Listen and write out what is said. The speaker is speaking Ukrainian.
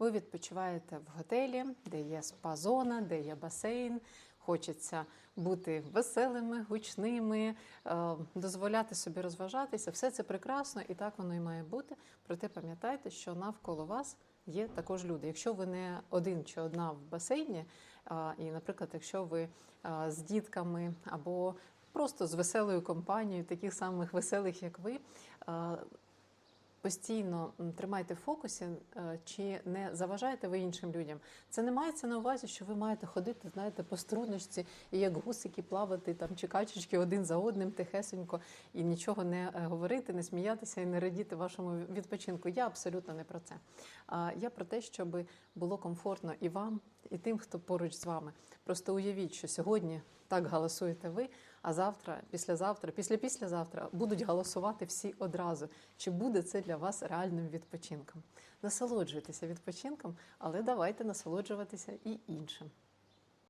Ви відпочиваєте в готелі, де є спа-зона, де є басейн. Хочеться бути веселими, гучними, е, дозволяти собі розважатися. Все це прекрасно і так воно і має бути. Проте пам'ятайте, що навколо вас є також люди. Якщо ви не один чи одна в басейні, і, наприклад, якщо ви з дітками або просто з веселою компанією, таких самих веселих, як ви. Постійно тримайте в фокусі, е, чи не заважаєте ви іншим людям. Це не мається на увазі, що ви маєте ходити, знаєте, по струночці і як гусики плавати там чи качечки один за одним тихесенько і нічого не е, говорити, не сміятися і не радіти вашому відпочинку. Я абсолютно не про це. А Я про те, щоб було комфортно і вам, і тим, хто поруч з вами. Просто уявіть, що сьогодні так голосуєте ви, а завтра, післязавтра, після післязавтра будуть голосувати всі одразу. Чи буде це для вас реальним відпочинком? Насолоджуйтеся відпочинком, але давайте насолоджуватися і іншим.